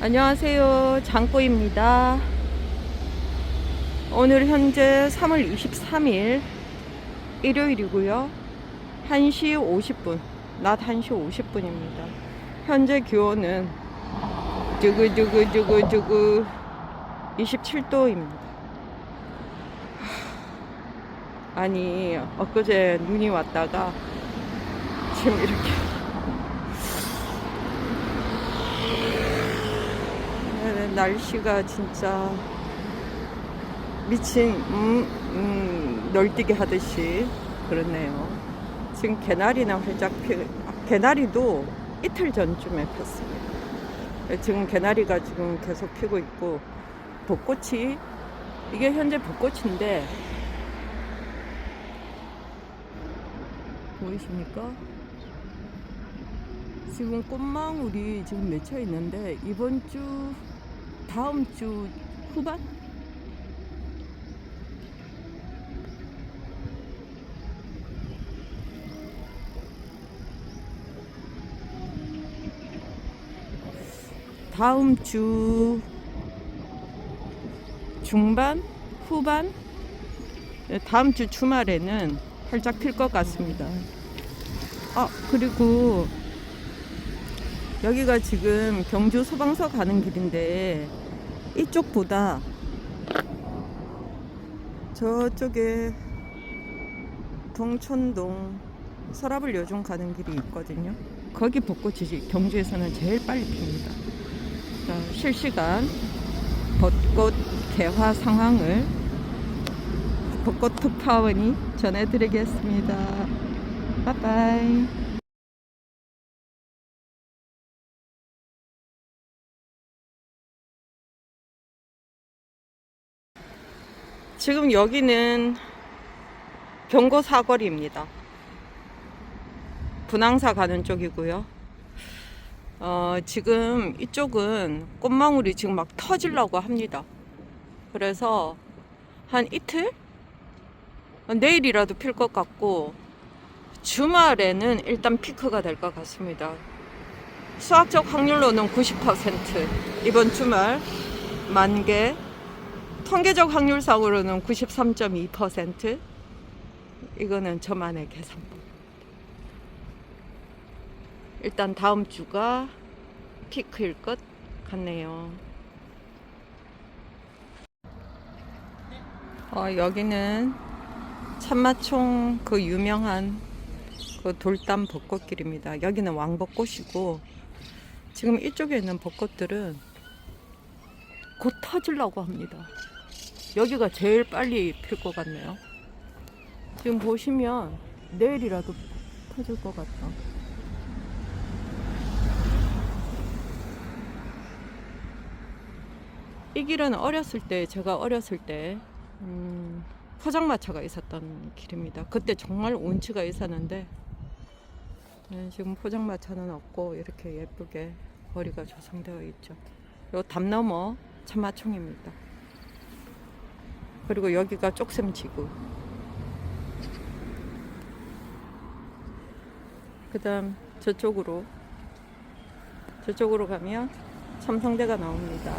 안녕하세요. 장꼬입니다. 오늘 현재 3월 23일 일요일이고요. 1시 50분, 낮 1시 50분입니다. 현재 기온은 두구두구두구두구 27도입니다. 아니, 엊그제 눈이 왔다가 지금 이렇게 네, 날씨가 진짜 미친 음, 음, 널뛰기 하듯이 그렇네요. 지금 개나리나 활짝 피, 아, 개나리도 이틀 전쯤에 폈습니다. 네, 지금 개나리가 지금 계속 피고 있고 벚꽃이 이게 현재 벚꽃인데 보이십니까? 지금 꽃망울이 지금 맺혀 있는데 이번 주 다음 주 후반? 다음 주 중반? 후반? 네, 다음 주 주말에는 활짝 필 것 같습니다. 아 그리고 여기가 지금 경주 소방서 가는 길인데 이쪽보다 저쪽에 동천동 서라불 요정 가는 길이 있거든요. 거기 벚꽃이 경주에서는 제일 빨리 핍니다. 자, 실시간 벚꽃 개화 상황을 벚꽃 특파원이 전해드리겠습니다. 빠빠이. 지금 여기는 경고 사거리입니다. 분항사 가는 쪽이고요. 어, 지금 이쪽은 꽃망울이 지금 막 터지려고 합니다. 그래서 한 이틀? 내일이라도 필 것 같고, 주말에는 일단 피크가 될 것 같습니다. 수학적 확률로는 90%, 이번 주말 만개, 통계적 확률상으로는 93.2%, 이거는 저만의 계산법. 일단 다음 주가 피크일 것 같네요. 어, 여기는 참마총 그 유명한 그 돌담 벚꽃길입니다. 여기는 왕벚꽃이고 지금 이쪽에 있는 벚꽃들은 곧 터지려고 합니다. 여기가 제일 빨리 필 것 같네요. 지금 보시면 내일이라도 터질 것 같다. 이 길은 어렸을 때 제가 어렸을 때 음, 포장마차가 있었던 길입니다. 그때 정말 운치가 있었는데 네, 지금 포장마차는 없고 이렇게 예쁘게 거리가 조성되어 있죠. 요 담 너머 참마총입니다. 그리고 여기가 쪽샘 지구. 그다음 저쪽으로 저쪽으로 가면 삼성대가 나옵니다.